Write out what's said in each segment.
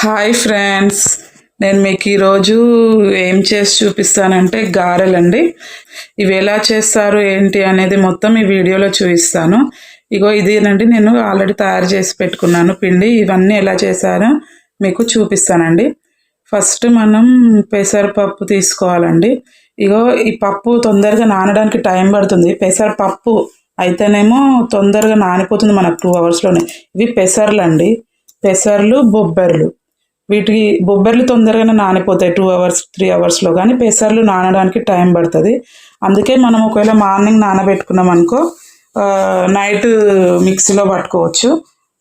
Hi friends. నేను మీకు ఈరోజు ఏం చేసి చూపిస్తానంటే గారెలండి. ఇవి ఎలా చేస్తారు ఏంటి అనేది మొత్తం ఈ వీడియోలో చూపిస్తాను. ఇగో ఇదేనండి నేను ఆల్రెడీ తయారు చేసి పెట్టుకున్నాను పిండి. ఇవన్నీ ఎలా చేశానో మీకు చూపిస్తానండి. ఫస్ట్ మనం పెసరపప్పు తీసుకోవాలండి. ఇగో ఈ పప్పు తొందరగా నానడానికి టైం పడుతుంది. పెసరపప్పు అయితేనేమో తొందరగా నానిపోతుంది మనకు టూ అవర్స్లోనే. ఇవి పెసర్లు అండి పెసర్లు బొబ్బర్లు. వీటికి బొబ్బర్లు తొందరగానే నానిపోతాయి. టూ అవర్స్ త్రీ అవర్స్లో కానీ పెసర్లు నానడానికి టైం పడుతుంది. అందుకే మనం ఒకవేళ మార్నింగ్ నానబెట్టుకున్నాం అనుకో నైట్ మిక్సీలో పట్టుకోవచ్చు.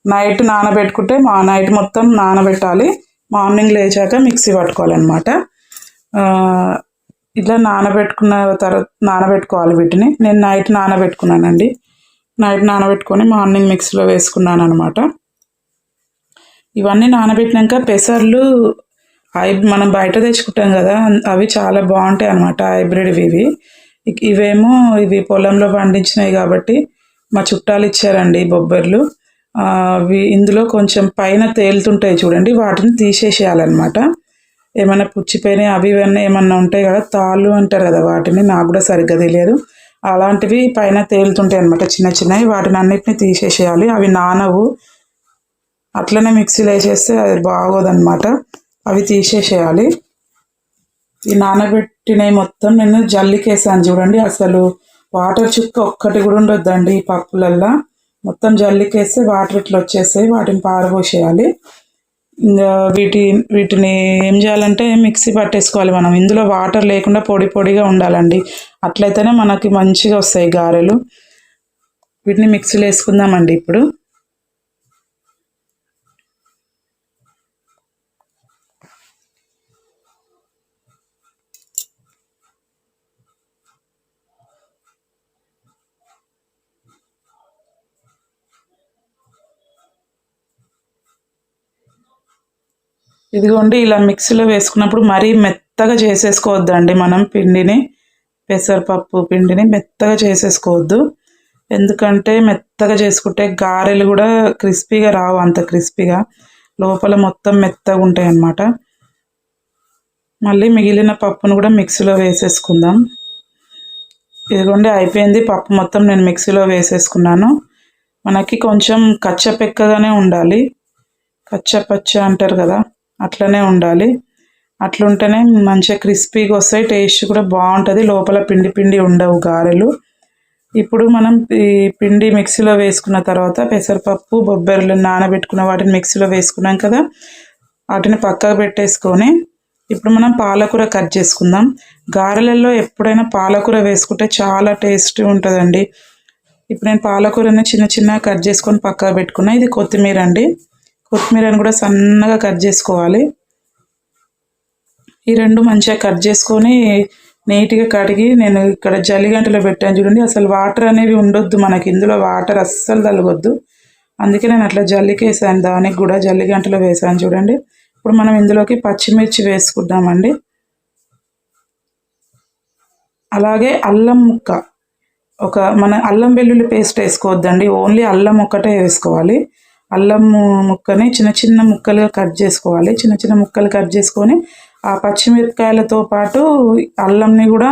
నైట్ నానబెట్టుకుంటే మా నైట్ మొత్తం నానబెట్టాలి. మార్నింగ్ లేచాక మిక్సీ పట్టుకోవాలన్నమాట. ఇట్లా నానబెట్టుకున్న తర్వాత నానబెట్టుకోవాలి వీటిని. నేను నైట్ నానబెట్టుకున్నానండి. నైట్ నానబెట్టుకొని మార్నింగ్ మిక్సీలో వేసుకున్నాను అనమాట ఇవన్నీ నానబెట్టినాక పెసర్లు హై మనం బయట తెచ్చుకుంటాం కదా అవి చాలా బాగుంటాయి అనమాట హైబ్రిడ్వి ఇవి. ఇవేమో ఇవి పొలంలో పండించినాయి కాబట్టి మా చుట్టాలు ఇచ్చారండి బొబ్బర్లు. అవి ఇందులో కొంచెం పైన తేలుతుంటాయి చూడండి వాటిని తీసేసేయాలన్నమాట. ఏమైనా పుచ్చిపోయినాయి అవి ఇవన్నీ ఏమన్నా ఉంటాయి కదా తాళ్ళు అంటారు కదా వాటిని నాకు కూడా సరిగ్గా తెలియదు. అలాంటివి పైన తేలుతుంటాయి అనమాట చిన్న చిన్నవి. వాటిని అన్నిటిని తీసేసేయాలి. అవి నానవు అట్లనే మిక్సీలో వేసేస్తే అది బాగోదన్నమాట. అవి తీసేసేయాలి. ఈ నానబెట్టినవి మొత్తం నేను జల్లికేసాను చూడండి. అసలు వాటర్ చుక్క ఒక్కటి కూడా ఉండొద్దండి ఈ పప్పులల్లో. మొత్తం జల్లికేస్తే వాటర్ ఇట్లా వచ్చేస్తాయి. వాటిని పారబోసేయాలి. ఇంకా వీటి వీటిని ఏం చేయాలంటే మిక్సీ పట్టేసుకోవాలి మనం. ఇందులో వాటర్ లేకుండా పొడి పొడిగా ఉండాలండి. అట్లయితేనే మనకి మంచిగా వస్తాయి గారెలు. వీటిని మిక్సీలో వేసుకుందామండి ఇప్పుడు. ఇదిగోండి ఇలా మిక్సీలో వేసుకున్నప్పుడు మరీ మెత్తగా చేసేసుకోవద్దండి మనం పిండిని. పెసరపప్పు పిండిని మెత్తగా చేసేసుకోవద్దు. ఎందుకంటే మెత్తగా చేసుకుంటే గారెలు కూడా క్రిస్పీగా రావు అంత క్రిస్పీగా. లోపల మొత్తం మెత్తగా ఉంటాయి అన్నమాట మళ్ళీ మిగిలిన పప్పును కూడా మిక్సీలో వేసేసుకుందాం. ఇదిగోండి అయిపోయింది పప్పు మొత్తం నేను మిక్సీలో వేసేసుకున్నాను. మనకి కొంచెం కచ్చపెక్కగానే ఉండాలి. కచ్చపచ్చ అంటారు కదా. అట్లనే ఉండాలి. అట్లుంటేనే మంచిగా క్రిస్పీగా వస్తాయి. టేస్ట్ కూడా బాగుంటుంది. లోపల పిండి పిండి ఉండవు గారెలు. ఇప్పుడు మనం ఈ పిండి మిక్సీలో వేసుకున్న తర్వాత పెసరపప్పు బొబ్బెర్లు నానబెట్టుకున్న వాటిని మిక్సీలో వేసుకున్నాం కదా? వాటిని పక్కకు పెట్టేసుకొని ఇప్పుడు మనం పాలకూర కట్ చేసుకుందాం. గారెలలో ఎప్పుడైనా పాలకూర వేసుకుంటే చాలా టేస్ట్ ఉంటుందండి. ఇప్పుడు నేను పాలకూరని చిన్న చిన్నగా కట్ చేసుకొని పక్కకు పెట్టుకున్నా. ఇది కొత్తిమీర అండి. కొత్తిమీరని కూడా సన్నగా కట్ చేసుకోవాలి. ఈ రెండు మంచిగా కట్ చేసుకొని నీట్గా కడిగి నేను ఇక్కడ జల్లిగంటలో పెట్టాను చూడండి. అసలు వాటర్ అనేవి ఉండొద్దు మనకి. ఇందులో వాటర్ అస్సలు తలగొద్దు. అందుకే నేను అట్లా జల్లికేసాను దానికి కూడా జల్లిగంటలో వేసాను చూడండి. ఇప్పుడు మనం ఇందులోకి పచ్చిమిర్చి వేసుకుందామండి. అలాగే అల్లం ముక్క. ఒక మన అల్లం వెల్లుల్లి పేస్ట్ వేసుకోవద్దండి. ఓన్లీ అల్లం ఒక్కటే వేసుకోవాలి. అల్లం ముక్కని చిన్న చిన్న ముక్కలుగా కట్ చేసుకోవాలి. చిన్న చిన్న ముక్కలు కట్ చేసుకొని ఆ పచ్చిమిరపకాయలతో పాటు అల్లంని కూడా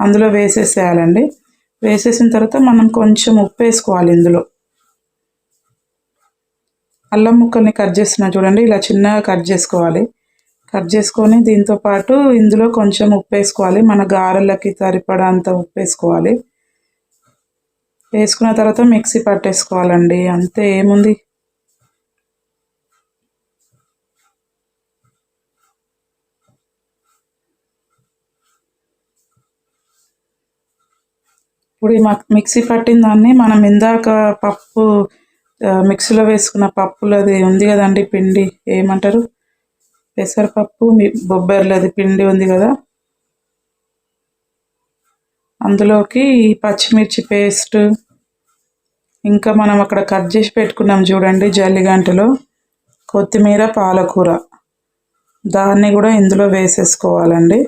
అందులో వేసేసేయాలండి. వేసేసిన తర్వాత మనం కొంచెం ఉప్పు వేసుకోవాలి ఇందులో. అల్లం ముక్కల్ని కట్ చేస్తున్నా చూడండి ఇలా చిన్నగా కట్ చేసుకోవాలి. కట్ చేసుకొని దీంతో పాటు ఇందులో కొంచెం ఉప్పు వేసుకోవాలి. మన గారెలకి సరిపడా అంత ఉప్పు వేసుకోవాలి. వేసుకున్న తర్వాత మిక్సీ పట్టేసుకోవాలండి. అంతే ఏముంది? ఇప్పుడు ఈ మిక్సీ పట్టిన దాన్ని మనం ఇందాక పప్పు మిక్సీలో వేసుకున్న పప్పులది ఉంది కదండి పిండి ఏమంటారు? పెసరపప్పు బొబ్బర్లు బొబ్బర్లది పిండి ఉంది కదా? అందులోకి ఈ పచ్చిమిర్చి పేస్ట్. ఇంకా మనం అక్కడ కట్ చేసి పెట్టుకున్నాం చూడండి జల్లిగంటలో కొత్తిమీర పాలకూర. దాన్ని కూడా ఇందులో వేసేసుకోవాలండి.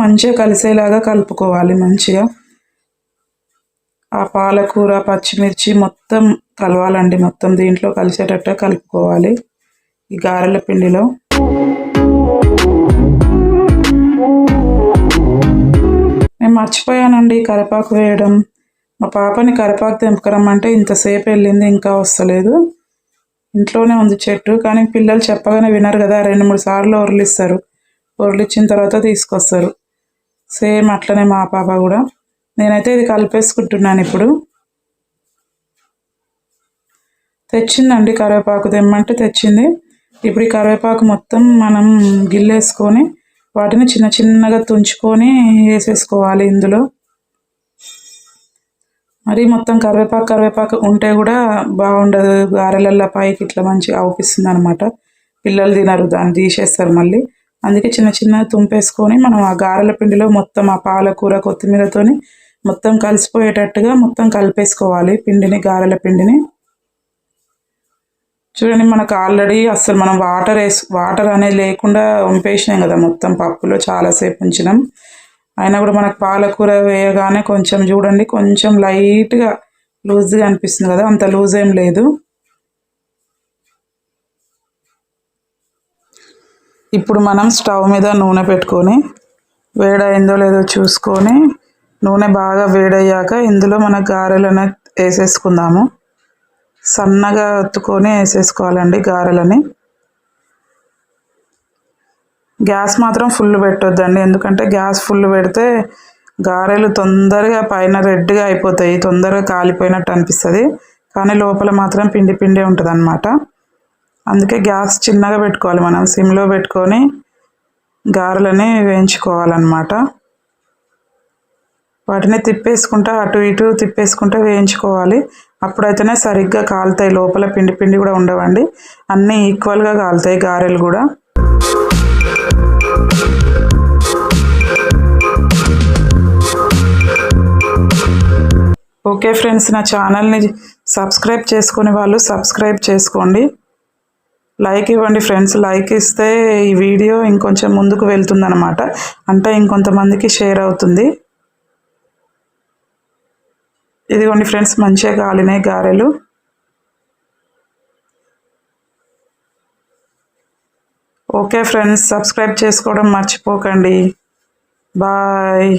మంచిగా కలిసేలాగా కలుపుకోవాలి మంచిగా. ఆ పాలకూర పచ్చిమిర్చి మొత్తం కలవాలండి. మొత్తం దీంట్లో కలిసేటట్టు కలుపుకోవాలి ఈ గారెల పిండిలో. నేను మర్చిపోయానండి కరిపాకు వేయడం. మా పాపని కరివేపాకు తెంపుకరమ్మంటే ఇంతసేపు వెళ్ళింది ఇంకా వస్తలేదు. ఇంట్లోనే ఉంది చెట్టు కానీ పిల్లలు చెప్పగానే వినరు కదా రెండు మూడు సార్లు ఉరలిస్తారు ఉరలిచ్చిన తర్వాత తీసుకొస్తారు. సేమ్ అట్లనే మా పాప కూడా. నేనైతే ఇది కలిపేసుకుంటున్నాను ఇప్పుడు. తెచ్చిందండి కరివేపాకు తెమ్మంటే తెచ్చింది. ఇప్పుడు ఈ కరివేపాకు మొత్తం మనం గిల్లేసుకొని వాటిని చిన్న చిన్నగా తుంచుకొని వేసేసుకోవాలి ఇందులో. మరి మొత్తం కరివేపాకు కరివేపాకు ఉంటే కూడా బాగుండదు. గారెలల్లో పైకి ఇట్లా మంచిగా అవుపిస్తుంది అనమాట పిల్లలు తినరు దాన్ని తీసేస్తారు మళ్ళీ. అందుకే చిన్న చిన్న తుంపేసుకొని మనం ఆ గారెల పిండిలో మొత్తం ఆ పాలకూర కొత్తిమీరతోని మొత్తం కలిసిపోయేటట్టుగా మొత్తం కలిపేసుకోవాలి పిండిని గారెల పిండిని. చూడండి మనకు ఆల్రెడీ అసలు మనం వాటర్ వేసు వాటర్ అనేది లేకుండా వంపేసినాం కదా మొత్తం పప్పులో చాలాసేపు ఉంచినాం. అయినా కూడా మనకు పాలకూర వేయగానే కొంచెం చూడండి కొంచెం లైట్గా లూజ్గా అనిపిస్తుంది కదా అంత లూజ్ ఏం లేదు. ఇప్పుడు మనం స్టవ్ మీద నూనె పెట్టుకొని వేడైందో లేదో చూసుకొని నూనె బాగా వేడయ్యాక ఇందులో మన గారెలను వేసేసుకుందాము. సన్నగా ఒత్తుకొని వేసేసుకోవాలండి గారెలని. గ్యాస్ మాత్రం ఫుల్ పెట్టొద్దండి ఎందుకంటే గ్యాస్ ఫుల్ పెడితే గారెలు తొందరగా పైన రెడ్గా అయిపోతాయి తొందరగా కాలిపోయినట్టు అనిపిస్తుంది. కానీ లోపల మాత్రం పిండి పిండి ఉంటుంది అన్నమాట అందుకే గ్యాస్ చిన్నగా పెట్టుకోవాలి మనం సిమ్లో పెట్టుకొని గారెలని వేయించుకోవాలన్నమాట. వాటిని తిప్పేసుకుంటా అటు ఇటు తిప్పేసుకుంటా వేయించుకోవాలి. అప్పుడైతేనే సరిగ్గా కాలుతాయి లోపల పిండి పిండి కూడా ఉండవండి. అన్నీ ఈక్వల్గా కాలుతాయి గారెలు కూడా. ఓకే ఫ్రెండ్స్ నా ఛానల్ని సబ్స్క్రైబ్ చేసుకునే వాళ్ళు సబ్స్క్రైబ్ చేసుకోండి. లైక్ ఇవ్వండి ఫ్రెండ్స్ లైక్ ఇస్తే ఈ వీడియో ఇంకొంచెం ముందుకు వెళ్తుందనమాట అంటే ఇంకొంతమందికి షేర్ అవుతుంది. ఇదిగోండి ఫ్రెండ్స్ మంచిగా కాలినాయి గారెలు. ఓకే ఫ్రెండ్స్ సబ్స్క్రైబ్ చేసుకోవడం మర్చిపోకండి. బాయ్